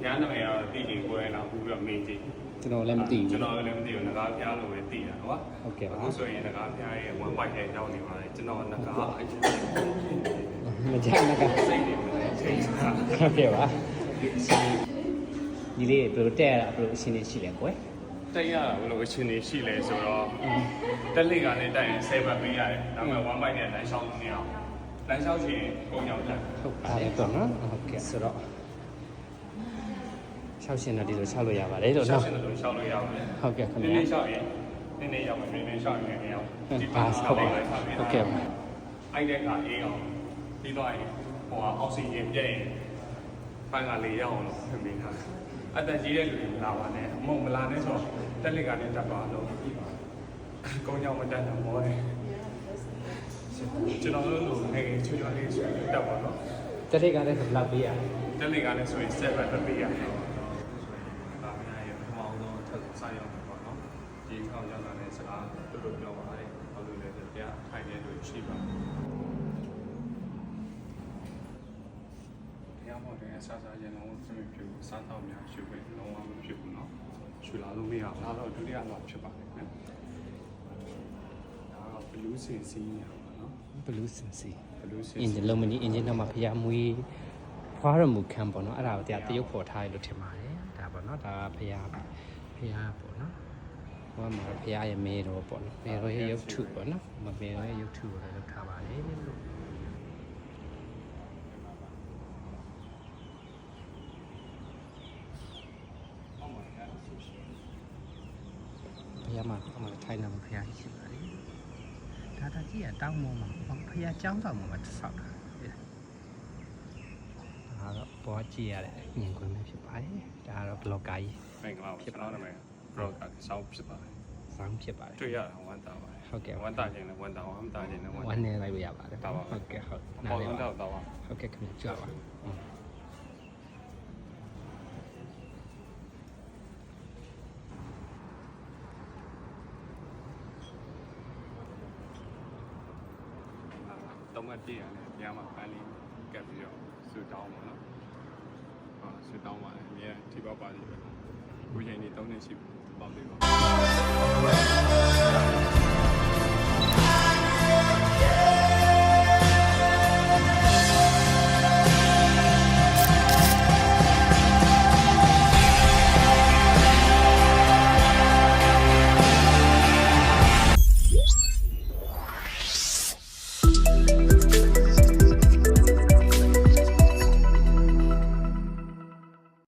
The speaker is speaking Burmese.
ဖျားနမယ်တော့တိတိကိုယ်တိုင်တော့ပြီးတော့မင်းကြည့် ကျွန်တော်လည်းမသိဘူးကျွန်တော်လည်းမသိဘူးငကားဖျားလို့ပဲသိတာဟုတ်ဟုတ်ကဲ့ပါအခုဆိုရင်ငကားဖျားရဲ့1 byte ရဲ့ရောက်နေပါတယ်ကျွန်တော်ငကားအချင်းမကြမ်းကစိတ်နေတယ်ချိန်စားဟုတ်ကဲ့ပါဒီလေးဘယ်လိုတက်ရတာဘယ်လိုအရှင်းနေရှိလဲကွယ်တက်ရတာဘယ်လိုအချင်းနေရှိလဲဆိုတော့တက်လိကနဲ့တက်ရင်7ဘတ်ပေးရတယ်ဒါပေမဲ့1 byte နဲ့လမ်းလျှောက်လို့မရအောင်လမ်းလျှောက်ချင်ပုံရောက်တယ်ဟုတ်ပါတယ်တော့နော်ဟုတ်ကဲ့ဆိုတော့ 6ရှင်တော့ဒီလို6လို့ရပါတယ်လို့လျှောက်နော်ချင်တယ်လို့လျှောက်လို့ရပါတယ်ဟုတ်ကဲ့ခင်နည်းဗျာနည်းလျှောက်ရင်နည်းနည်းရောက်မယ်နည်းနည်းလျှောက်ရင်လည်းရောက်ဟုတ်ပါဟုတ်ပါဟုတ်ကဲ့ပါအဲ့တဲ့ကအေးအောင်ပြီးတော့ရင်ဟိုအောက်ဆီဂျင်ပြည့်ရင်ဖန်ကလေးရအောင်လို့ပြင်ပေးထားတယ်အတန်ကြီးတဲ့လူတွေမလာပါနဲ့မဟုတ်မလာနဲ့ဆိုတော့တက်လက်ကလည်းတက်ပါတော့ကုန်းကြောင်မတက်တော့ဘောတယ်ကျွန်တော်တို့လိုငယ်ငယ်ချွတ်ချွတ်လေးဆိုရင်တက်ပါတော့ တတိကလည်းဘယ်လောက်ပေးရလဲ တက်လက်ကလည်းဆိုရင်7ပဲပေးရတယ်ဒါမှမဟုတ်ပထမ ဆုံးထပ်ဆိုင်ရောက်တယ်ပေါ့နော်ဒီကောင်းရောက်လာတဲ့စကားတို့တို့ပြောပါတယ်ဘာလို့လဲဆိုတော့ထိုင်နေလို့ရှိပါတယ်တရားမော်တယ်ဆာဆာရင်လုံးစမဖြစ်ဘူးစားတော့များရှုပ်ပဲလုံးဝမဖြစ်ဘူးเนาะရှုလာလို့မရဘူးဒါတော့ဒုတိယတော့ဖြစ်ပါတယ်နော်ဒါတော့ blue sin စီးနေတာပေါ့နော် ဘလူးစင်စီ blue sin အင်ဂျင်လုံးမနီအင်ဂျင်နောက်မှာဖျားမွေးဖွားရမှုခံပေါ့နော်အဲ့ဒါကိုတရားတရုပ်ဖော်ထားရလို့ထင်ပါတယ်ဒါပေါ့နော်ဒါဖျား ဖျားပေါ့နော်ဟိုမှာဖျားရဲ့မေတော်ပေါ့နော်မေတော်ရဲ့ရုပ်ထုပေါ့နော်မမေတော်ရဲ့ရုပ်ထုကိုလည်းလုပ်ထားပါတယ်လို့ဖျားမှာအမှထိုင်းနာမှာဖျားရှိပါတယ်ဒါတာကြီးကတောင်းမောမှာဖျားចောင်းဆောင်မှာမှာဆောက်တာဒါတော့ပေါ်ကြည့်ရတဲ့မြင်ကွင်းပဲဖြစ်ပါတယ်ဒါကတော့ blogger ကြီး မင်္ဂလာပါကျွန်တော်နာမည် broadcast ဆောင်းဖြစ်ပါတယ်စောင်းဖြစ်ပါတယ်တွေ့ရတာဝမ်းသာပါတယ်ဟုတ်ကဲ့ဝမ်းသာခြင်းနဲ့ဝမ်းသာဝမ်းသာခြင်းနဲ့ဝမ်းဝသာမ်းနေလိုက်လို့ရပါတယ်တောက်ပါဟုတ်ကဲ့ဟုတ်အနားပေါ်လည်ဆုံးပါတော့တော့ပါဟုတ်ကဲ့ခင်ဗျကြွပါอืมတော့မတည့်ရတယ်ညမှာပန်းလေးကပ်ပြီးတော့ဆူတောင်းပါတော့ဟာဆူတောင်းပါလေအများဒီပေါက်ပါလိမ့်မယ် ကိုချိန်နေ၃နှစ်ရှိပေါ့သေးပါ